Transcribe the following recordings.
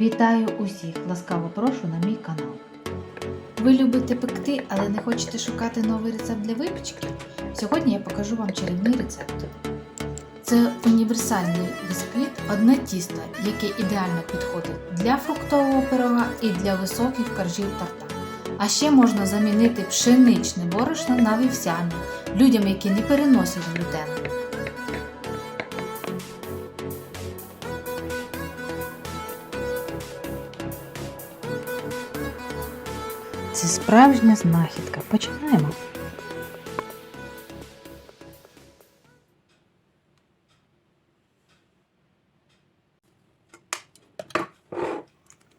Вітаю усіх! Ласкаво прошу на мій канал. Ви любите пекти, але не хочете шукати новий рецепт для випічки? Сьогодні я покажу вам чарівний рецепт. Це універсальний бісквіт, одне тісто, яке ідеально підходить для фруктового пирога і для високих коржів торта. А ще можна замінити пшеничне борошно на вівсяне людям, які не переносять глютен. Це справжня знахідка. Починаємо.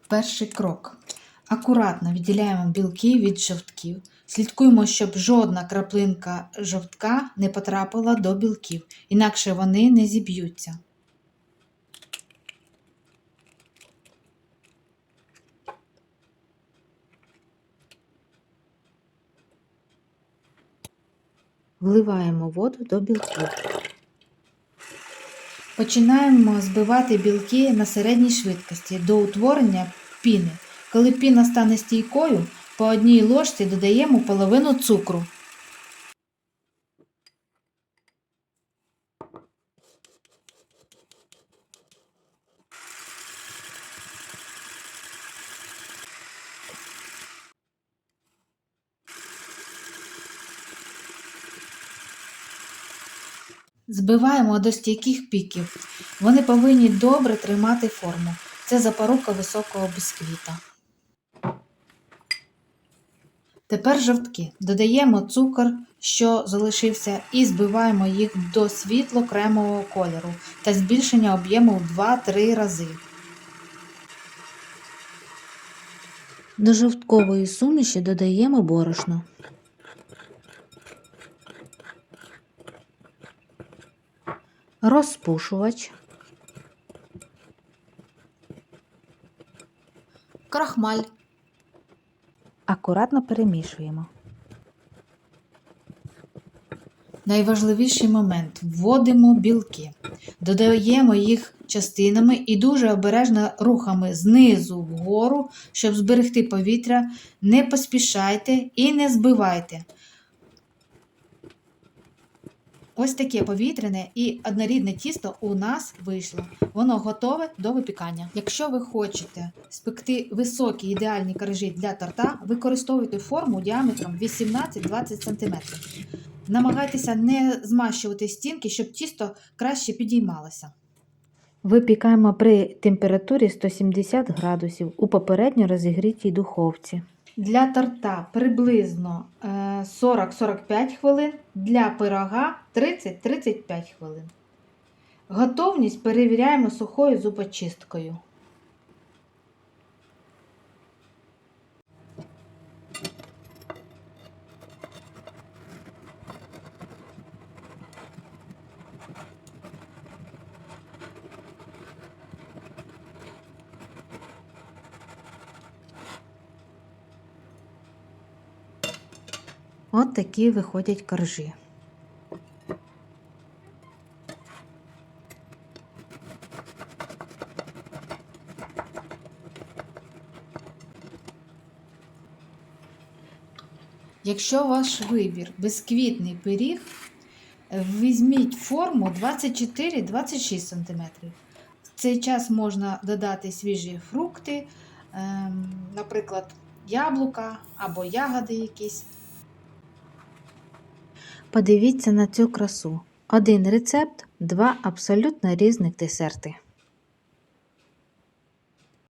Перший крок. Акуратно відділяємо білки від жовтків. Слідкуємо, щоб жодна краплинка жовтка не потрапила до білків, інакше вони не зіб'ються. Вливаємо воду до білків. Починаємо збивати білки на середній швидкості до утворення піни. Коли піна стане стійкою, по одній ложці додаємо половину цукру. Збиваємо до стійких піків. Вони повинні добре тримати форму. Це запорука високого бісквіта. Тепер жовтки. Додаємо цукор, що залишився, і збиваємо їх до світло-кремового кольору та збільшення об'єму в 2-3 рази. До жовткової суміші додаємо борошно. Розпушувач, крахмаль. Акуратно перемішуємо. Найважливіший момент вводимо білки, додаємо їх частинами і дуже обережно рухами знизу вгору, щоб зберегти повітря. Не поспішайте і не збивайте. Ось таке повітряне і однорідне тісто у нас вийшло. Воно готове до випікання. Якщо ви хочете спекти високі ідеальні коржі для торта, використовуйте форму діаметром 18-20 см. Намагайтеся не змащувати стінки, щоб тісто краще підіймалося. Випікаємо при температурі 170 градусів у попередньо розігрітій духовці. Для торта приблизно е, 40-45 хвилин, для пирога 30-35 хвилин. Готовність перевіряємо сухою зубочисткою. От такі виходять коржі. Якщо ваш вибір безквітний пиріг, візьміть форму 24-26 см. В цей час можна додати свіжі фрукти, ем, наприклад, яблука або ягоди якісь. Подивіться на цю красу. Один рецепт, два абсолютно різних десерти.